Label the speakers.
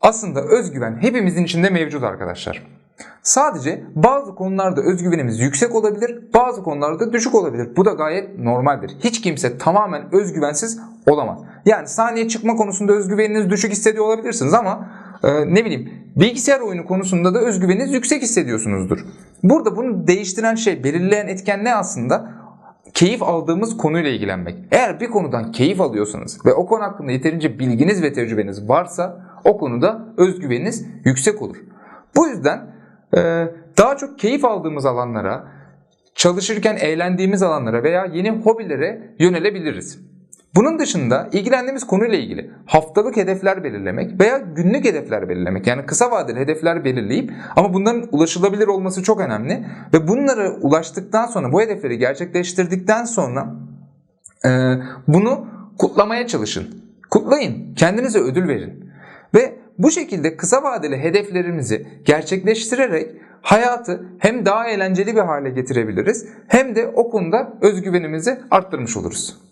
Speaker 1: Aslında özgüven hepimizin içinde mevcut arkadaşlar. Sadece bazı konularda özgüvenimiz yüksek olabilir, bazı konularda düşük olabilir. Bu da gayet normaldir. Hiç kimse tamamen özgüvensiz olamaz. Yani sahneye çıkma konusunda özgüveniniz düşük hissediyor olabilirsiniz ama e, ne bileyim bilgisayar oyunu konusunda da özgüveniniz yüksek hissediyorsunuzdur. Burada bunu değiştiren şey, belirleyen etken ne aslında? Keyif aldığımız konuyla ilgilenmek. Eğer bir konudan keyif alıyorsanız ve o konu hakkında yeterince bilginiz ve tecrübeniz varsa o konuda özgüveniniz yüksek olur. Bu yüzden e, daha çok keyif aldığımız alanlara, çalışırken eğlendiğimiz alanlara veya yeni hobilere yönelebiliriz. Bunun dışında ilgilendiğimiz konuyla ilgili haftalık hedefler belirlemek veya günlük hedefler belirlemek yani kısa vadeli hedefler belirleyip ama bunların ulaşılabilir olması çok önemli ve bunlara ulaştıktan sonra bu hedefleri gerçekleştirdikten sonra e, bunu kutlamaya çalışın. Kutlayın, kendinize ödül verin ve bu şekilde kısa vadeli hedeflerimizi gerçekleştirerek hayatı hem daha eğlenceli bir hale getirebiliriz hem de o konuda özgüvenimizi arttırmış oluruz.